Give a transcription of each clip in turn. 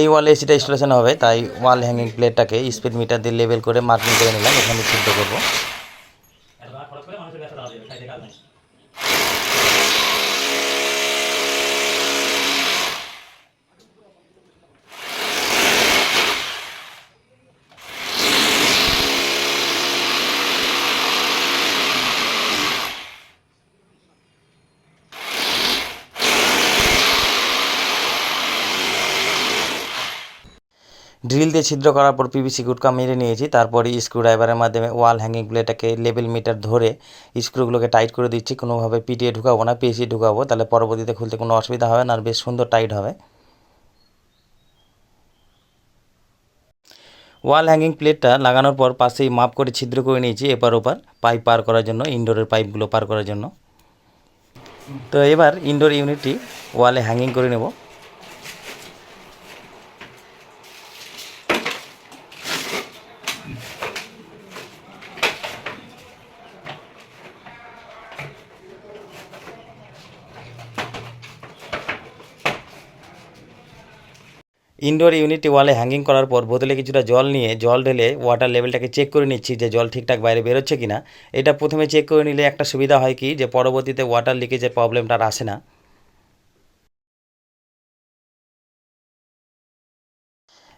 এই ওয়ালে এসিটা ইনস্টলেশন হবে, তাই ওয়াল হ্যাঙ্গিং প্লেটটাকে স্পিড মিটার দিয়ে লেবেল করে মার্কিং করে নিলাম, এখানে সিদ্ধ করব। ড্রিল দিয়ে ছিদ্র করার পর পিভিসি গুটকা মেরে নিয়েছি। তারপরে স্ক্রু ড্রাইভারের মাধ্যমে ওয়াল হ্যাঙ্গিং প্লেটাকে লেভেল মিটার ধরে স্ক্রুগুলোকে টাইট করে দিচ্ছি। কোনোভাবে পিটিয়ে ঢুকাবো না পেঁচিয়ে ঢুকাবো। তাহলে পরবর্তীতে খুলতে কোনো অসুবিধা হবে না, আর বেশ সুন্দর টাইট হবে। ওয়াল হ্যাঙ্গিং প্লেটটা লাগানোর পর পাশেই মাপ করে ছিদ্র করে নিয়েছি এপার ওপার, পাইপ পার করার জন্য, ইনডোরের পাইপগুলো পার করার জন্য। তো এবার ইনডোর ইউনিটটি ওয়ালে হ্যাঙ্গিং করে নেব। ইনডোর ইউনিটটি ওয়ালে হ্যাঙ্গিং করার পর বোতলে কিছুটা জল নিয়ে জল ঢেলে ওয়াটার লেভেলটাকে চেক করে নিচ্ছি যে জল ঠিকঠাক বাইরে বেরোচ্ছে কিনা। এটা প্রথমে চেক করে নিলে একটা সুবিধা হয় কি? যে পরবর্তীতে ওয়াটার লিকেজের প্রবলেমটা আর আসে না।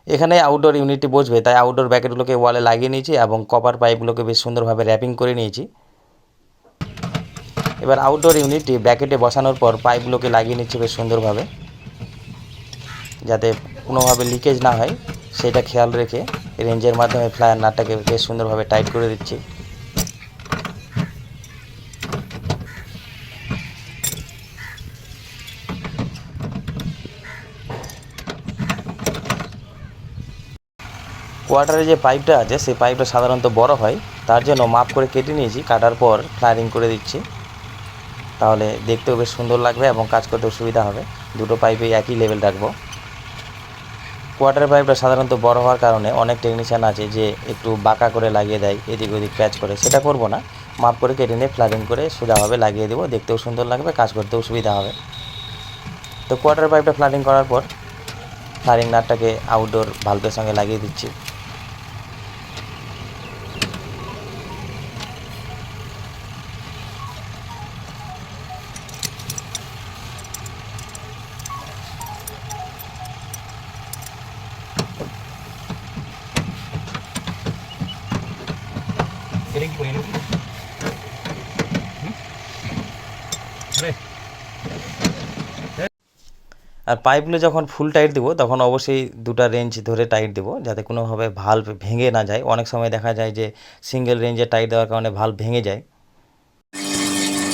এখানে আউটডোর ইউনিটটি বসবে, তাই আউটডোর ব্যাকেটগুলোকে ওয়ালে লাগিয়ে নিয়েছি এবং কপার পাইপগুলোকে বেশ সুন্দরভাবে র্যাপিং করে নিয়েছি। এবার আউটডোর ইউনিটটি ব্র্যাকেটে বসানোর পর পাইপগুলোকে লাগিয়ে নিচ্ছি বেশ সুন্দরভাবে, যাতে কোনোভাবে লিকেজ না হয়, সেটা খেয়াল রেখে রেঞ্জের মাধ্যমে ফ্লায়ার নাটটাকে বেশ সুন্দরভাবে টাইট করে দিচ্ছি। কোয়ার্টারে যে পাইপটা আছে, সেই পাইপটা সাধারণত বড় হয়, তার জন্য মাপ করে কেটে নিয়েছি, কাটার পর ফ্লায়ারিং করে দিচ্ছি। তাহলে দেখতেও বেশ সুন্দর লাগবে এবং কাজ করতেও সুবিধা হবে। দুটো পাইপে একই লেভেল রাখব। কোয়ার্টার পাইপটা সাধারণত বড় হওয়ার কারণে অনেক টেকনিশিয়ান আছে যে একটু বাঁকা করে লাগিয়ে দেয়, এদিক ওদিক প্যাচ করে। সেটা করব না। মাপ করে কেটে নিয়ে ফ্লারিং করে সোজাভাবে লাগিয়ে দেবো। দেখতেও সুন্দর লাগবে, কাজ করতেও সুবিধা হবে। তো কোয়াটার পাইপটা ফ্লারিং করার পর ফ্লারিং নাটটাকে আউটডোর ভাল্বের সঙ্গে লাগিয়ে দিচ্ছি। আর পাইপগুলো যখন ফুল টাইট দেবো, তখন অবশ্যই দুটো রেঞ্জ ধরে টাইট দেবো, যাতে কোনোভাবে ভাল্ব ভেঙে না যায়। অনেক সময় দেখা যায় যে সিঙ্গেল রেঞ্জে টাইট দেওয়ার কারণে ভাল্ব ভেঙে যায়।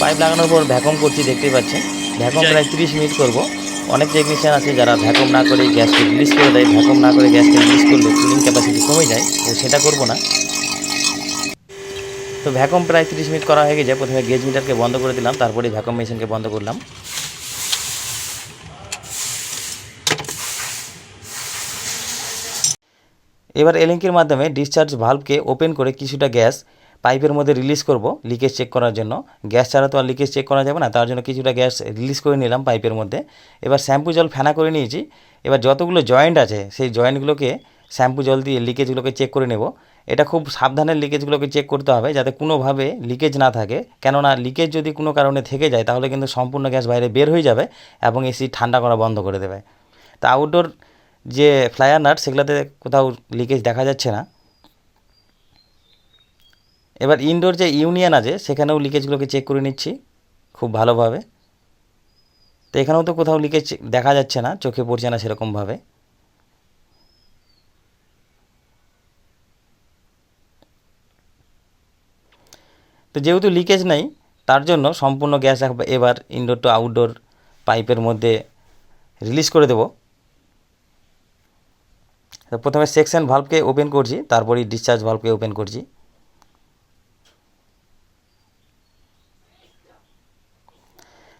পাইপ লাগানোর পর ভ্যাকুম করছি, দেখতেই পাচ্ছেন। ভ্যাকুম প্রায় তিরিশ মিনিট করব। অনেক টেকনিশিয়ান আছে যারা ভ্যাকুম না করে গ্যাসকে রিলিজ করে দেয়। ভ্যাকুম না করে গ্যাসকে রিলিজ করলে কুলিং ক্যাপাসিটি কমে যায়। তো সেটা করব না। তো ভ্যাকুম প্রায় তিরিশ মিনিট করা হয়ে গেছে। প্রথমে গেজ মিটারকে বন্ধ করে দিলাম তারপরে ভ্যাকুম মেশিনকে বন্ধ করলাম। এবার এলিঙ্কের মাধ্যমে ডিসচার্জ ভাল্বকে ওপেন করে কিছুটা গ্যাস পাইপের মধ্যে রিলিজ করব লিকেজ চেক করার জন্য। গ্যাস ছাড়া তো আর লিকেজ চেক করা যাবে না, তার জন্য কিছুটা গ্যাস রিলিজ করে নিলাম পাইপের মধ্যে। এবার শ্যাম্পু জল ফেনা করে নিয়েছি। এবার যতগুলো জয়েন্ট আছে, সেই জয়েন্টগুলোকে শ্যাম্পু জল দিয়ে লিকেজগুলোকে চেক করে নেব। এটা খুব সাবধানে লিকেজগুলোকে চেক করতে হবে যাতে কোনোভাবে লিকেজ না থাকে। কেননা লিকেজ যদি কোনো কারণে থেকে যায়, তাহলে কিন্তু সম্পূর্ণ গ্যাস বাইরে বের হয়ে যাবে এবং এসি ঠান্ডা করা বন্ধ করে দেবে। তা আউটডোর যে ফ্লায়ার নাট সেগুলোতে কোথাও লিকেজ দেখা যাচ্ছে না। এবার ইনডোর যে ইউনিয়ন আছে, সেখানেও লিকেজগুলোকে চেক করে নিচ্ছি খুব ভালোভাবে। তো এখানেও তো কোথাও লিকেজ দেখা যাচ্ছে না, চোখে পড়ছে না সেরকমভাবে। তো যেহেতু লিকেজ নেই, তার জন্য সম্পূর্ণ গ্যাস এবার ইনডোর টু আউটডোর পাইপের মধ্যে রিলিজ করে দেবো। তো প্রথমে সেকশন ভাল্বকে ওপেন করছি তারপরেই ডিসচার্জ ভাল্বকে ওপেন করছি।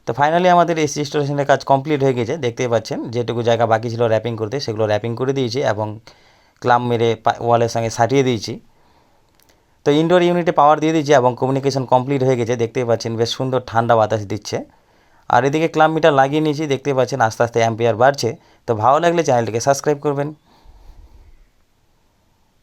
তো ফাইনালি আমাদের এসি ইনস্টলেশনের কাজ কমপ্লিট হয়ে গেছে, দেখতেই পাচ্ছেন, যেটুকু জায়গা বাকি ছিল র্যাপিং করতে, সেগুলো র্যাপিং করে দিয়েছি এবং ক্লাম মেরে ওয়ালের সঙ্গে সাটিয়ে দিয়েছি। তো ইনডোর ইউনিটে পাওয়ার দিয়ে দিয়েছে এবং কমিউনিকেশন কমপ্লিট হয়ে গেছে। দেখতেই পাচ্ছেন, বেশ সুন্দর ঠান্ডা বাতাস দিচ্ছে। আর এদিকে ক্লাব মিটার লাগিয়ে নিয়েছি দেখতে পাচ্ছেন আস্তে আস্তে অ্যাম্পিয়ার বাড়ছে। তো ভালো লাগলে চ্যানেলটিকে সাবস্ক্রাইব করবেন।